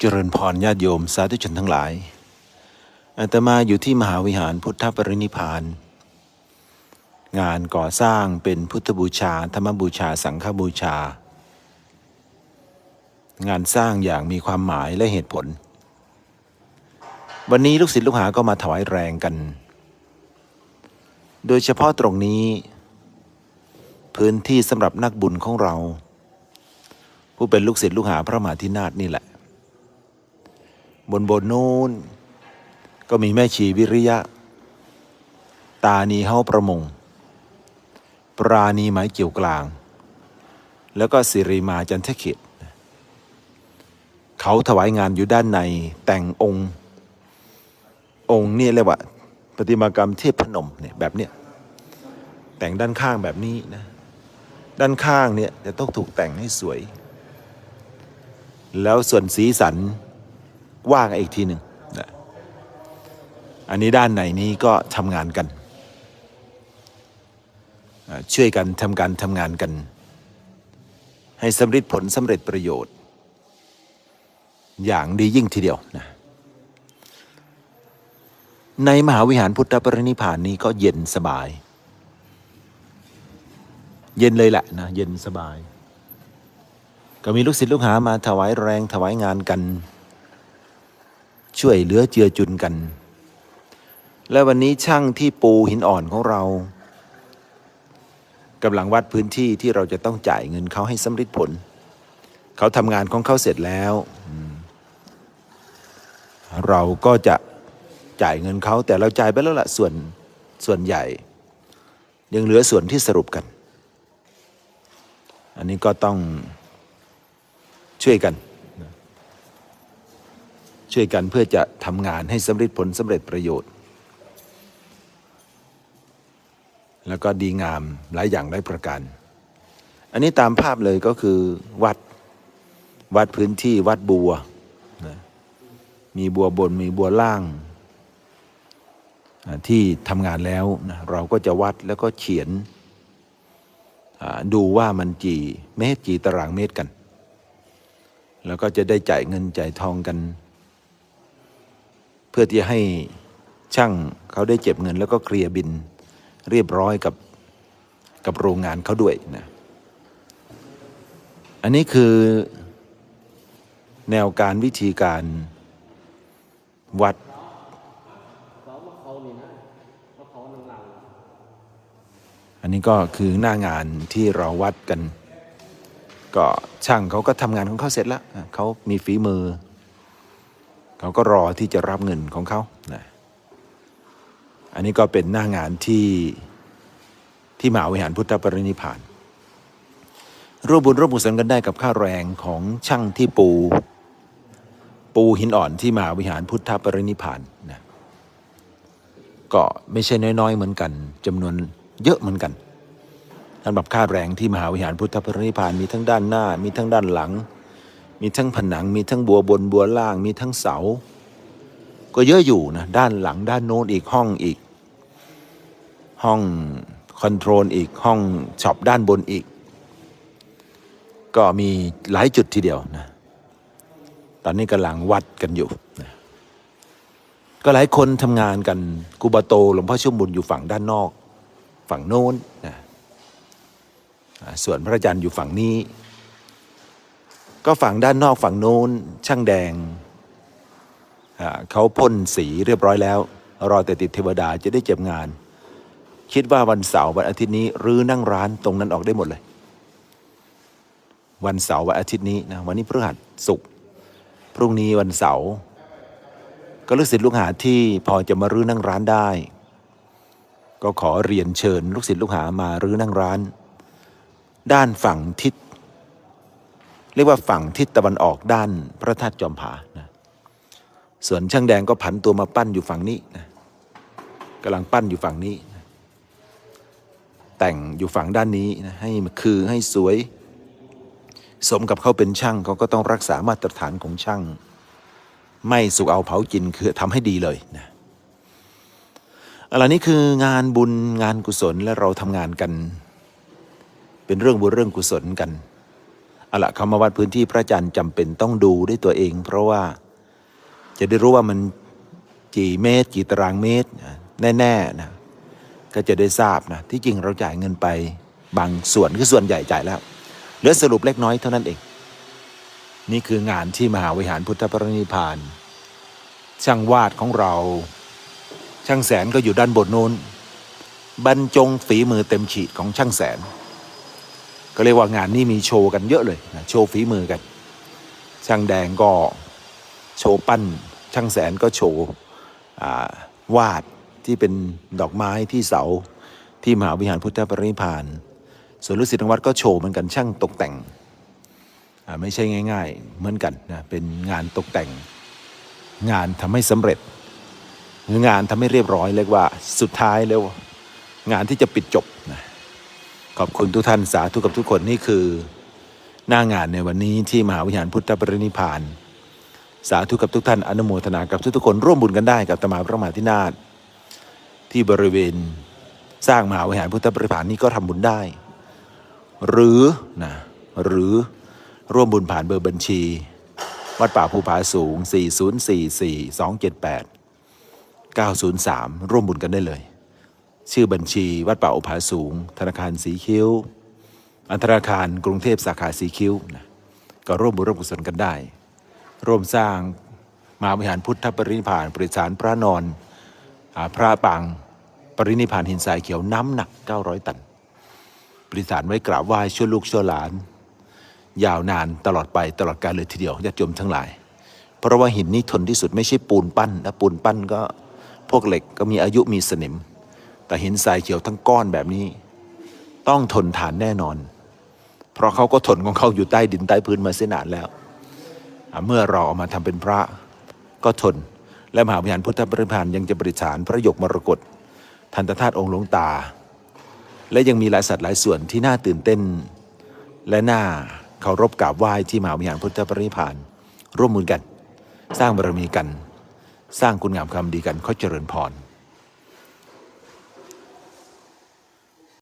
เจริญพรญาติโยมสาธุชนทั้งหลายอาตมาอยู่ที่มหาวิหารพุทธปรินิพาน งานก่อสร้างเป็นพุทธบูชา ธรรมบูชา สังฆบูชา งานสร้างอย่างมีความหมายและเหตุผล วันนี้ลูกศิษย์ลูกหาก็มาถวายแรงกัน โดยเฉพาะตรงนี้ พื้นที่สำหรับนักบุญของเรา ผู้เป็นลูกศิษย์ลูกหาพระมหาธินาถนี่แหละ บนบนนู้น ก็มีแม่ชีวิริยะ ตานีเฮาประมง ปราณีไม้เกี่ยวกลาง แล้วก็สิริมาจันทเขตเขาถวายงานอยู่ด้านในแต่งองค์ องค์นี่เรียกว่าประติมากรรมเทพพนมเนี่ยแบบเนี้ยแต่งด้านข้างแบบนี้นะ ด้านข้างเนี่ยจะต้องถูกแต่งให้สวย แล้วส่วนสีสัน ว่างอีกทีหนึ่งนะอันนี้ด้านไหนนี้ก็ทำงานกันช่วยกันทำการทำงานกัน ให้สำเร็จผลสำเร็จประโยชน์ อย่างดียิ่งทีเดียวนะในมหาวิหารพุทธปรินิพพานนี้ก็เย็นสบาย เย็นเลยแหละนะเย็นสบาย ก็มีลูกศิษย์ลูกหามาถวายแรงถวายงานกัน ช่วยเหลือเจือจุนกัน และวันนี้ช่างที่ปูหินอ่อนของเรากำลังวัดพื้นที่ที่เราจะต้องจ่ายเงินเขาให้สำเร็จผล เขาทำงานของเขาเสร็จแล้ว เราก็จะจ่ายเงินเขาแต่เราจ่ายไปแล้วละส่วนส่วนใหญ่ ยังเหลือส่วนที่สรุปกัน อันนี้ก็ต้องช่วยกัน ช่วยกันเพื่อจะทำงานให้สำเร็จผลสำเร็จประโยชน์ แล้วก็ดีงามหลายอย่างหลายประการ อันนี้ตามภาพเลยก็คือวัดวัดพื้นที่วัดบัวนะมีบัวบนมีบัวล่าง ที่ทำงานแล้วนะเราก็จะวัดแล้วก็เขียนดูว่ามันกี่เมตรกี่ตารางเมตรกัน แล้วก็จะได้จ่ายเงินจ่ายทองกัน พื่อที่ให้ช่างเขาได้เจ็บเงิน แล้วก็เคลียร์บินเรียบร้อยกับกับโรงงานเขาด้วยนะอันนี้คือแนวการวิธีการวัดอันนี้ก็คือหน้างานที่เราวัดกัน ก็ช่างเขาก็ทำงานของเขาเสร็จแล้วเขามีฝีมือ เขาก็รอที่จะรับเงินของเขานะอันนี้ก็เป็นหน้างานที่ที่มหาวิหารพุทธปรินิพานร่วมบุญร่วมกุศลกันได้กับค่าแรงของช่างที่ปู ปูหินอ่อนที่มหาวิหารพุทธปรินิพานนะก็ไม่ใช่น้อยๆ เหมือนกันจำนวนเยอะเหมือนกันสำหรับค่าแรงที่มหาวิหารพุทธปรินิพานมีทั้งด้านหน้ามีทั้งด้านหลัง มีทั้งผนังมีทั้งบัวบนบัวล่างมีทั้งเสา ก็เยอะอยู่นะด้านหลังด้านโน้นอีกห้องอีก ห้องคอนโทรลอีกห้องช็อปด้านบนอีก ก็มีหลายจุดทีเดียวนะ ตอนนี้กำลังวัดกันอยู่นะก็หลายคนทำงานกันกูบาโตหลวงพ่อชุ่มบุญอยู่ฝั่งด้านนอก ฝั่งโน้นนะส่วนพระอาจารย์อยู่ฝั่งนี้ ก็ฝั่งด้านนอกฝั่งโน้นช่างแดงเขาพ่นสีเรียบร้อยแล้ว รอแต่ติดเทวดาจะได้เจ็บงาน คิดว่าวันเสาร์วันอาทิตย์นี้รื้อนั่งร้านตรงนั้นออกได้หมดเลย วันเสาร์วันอาทิตย์นี้นะวันนี้พฤหัสศุกร์พรุ่งนี้วันเสาร์ก็ลูกศิษย์ลูกหาที่พอจะมารื้อนั่งร้านได้ ก็ขอเรียนเชิญลูกศิษย์ลูกหามารื้อนั่งร้าน ด้านฝั่งทิศ เรียกว่าฝั่งทิศตะวันออกด้านพระธาตุจอมผานะส่วนช่างแดงก็ผันตัวมาปั้นอยู่ฝั่งนี้นะกำลังปั้นอยู่ฝั่งนี้นะแต่งอยู่ฝั่งด้านนี้นะให้มันคือให้สวย สมกับเขาเป็นช่างเขาก็ต้องรักษามาตรฐานของช่าง ไม่สุกเอาเผากินคือทำให้ดีเลยนะอะไรนี้คืองานบุญงานกุศลและเราทำงานกัน เป็นเรื่องบุญเรื่องกุศลกัน เอาละคำวัดพื้นที่พระจันทร์จำเป็นต้องดูด้วยตัวเอง เพราะว่าจะได้รู้ว่ามันกี่เมตรกี่ตารางเมตรแน่ๆนะก็จะได้ทราบนะที่จริงเราจ่ายเงินไปบางส่วนคือส่วนใหญ่จ่ายแล้วเหลือสรุปเล็กน้อยเท่านั้นเอง นี่คืองานที่มหาวิหารพุทธปรินิพพาน ช่างวาดของเรา ช่างแสนก็อยู่ด้านบนโน้นบรรจงฝีมือเต็มฉีดของช่างแสน ก็เรียกว่างานนี้มีโชว์กันเยอะเลยนะโชว์ฝีมือกัน ช่างแดงก็โชว์ปั้น ช่างแสนก็โชว์วาดที่เป็นดอกไม้ที่เสาที่มหาวิหารพุทธปรินิพานส่วนลูกศิษย์ทางวัดก็โชว์เหมือนกันช่างตกแต่งไม่ใช่ง่าย ๆ เหมือนกันนะเป็นงานตกแต่ง งานทำให้สำเร็จงานทำให้เรียบร้อยเรียกว่าสุดท้ายแล้วงานที่จะปิดจบนะ ขอบคุณทุกท่านสาธุกับทุกคนนี่คือ หน้างานในวันนี้ที่มหาวิหารพุทธปรินิพาน สาธุกับทุกท่านอนุโมทนากับทุกๆคนร่วมบุญกันได้กับตมาพระมหาธินาถที่บริเวณสร้างมหาวิหารพุทธปรินิพานนี้ก็ทำบุญได้ หรือนะหรือร่วมบุญผ่านเบอร์บัญชี วัดป่าภูผาสูง 4044278 903 ร่วมบุญกันได้เลย ชื่อบัญชีวัดป่าอุผาสูง ธนาคารสีคิ้ว อันธนาคารกรุงเทพสาขาสีคิ้วนะก็ร่วมบุญร่วมกุศลกันได้ ร่วมสร้างมหาวิหารพุทธปรินิพานปริษานพระนอนอพระปางปรินิพานหินทรายเขียวน้ำหนัก 900 ตัน ปริษานไว้กราบไหว้ช่วยลูกช่วยหลาน ยาวนานตลอดไปตลอดกาลเลยทีเดียวญาติโยมทั้งหลาย เพราะว่าหินนี้ทนที่สุดไม่ใช่ปูนปั้นนะปูนปั้นก็พวกเหล็กก็มีอายุมีสนิม แต่เหินทรายเขียวทั้งก้อนแบบนี้ ต้องทนทานแน่นอน เพราะเขาก็ทนของเขาอยู่ใต้ดินใต้พื้นมาเสนานแล้ว เมื่อเราเอามาทำเป็นพระก็ทน และมหาวิหารพุทธปริพานยังจะประดิษานพระยกมรกตทันตธาตุองค์หลวงตา และยังมีหลายสัตว์หลายส่วนที่น่าตื่นเต้น และน่าเคารพกราบไหว้ที่มหาวิหารพุทธปริพานร่วมมือกัน สร้างบารมีกัน สร้างคุณงามความดีกันเขาเจริญพร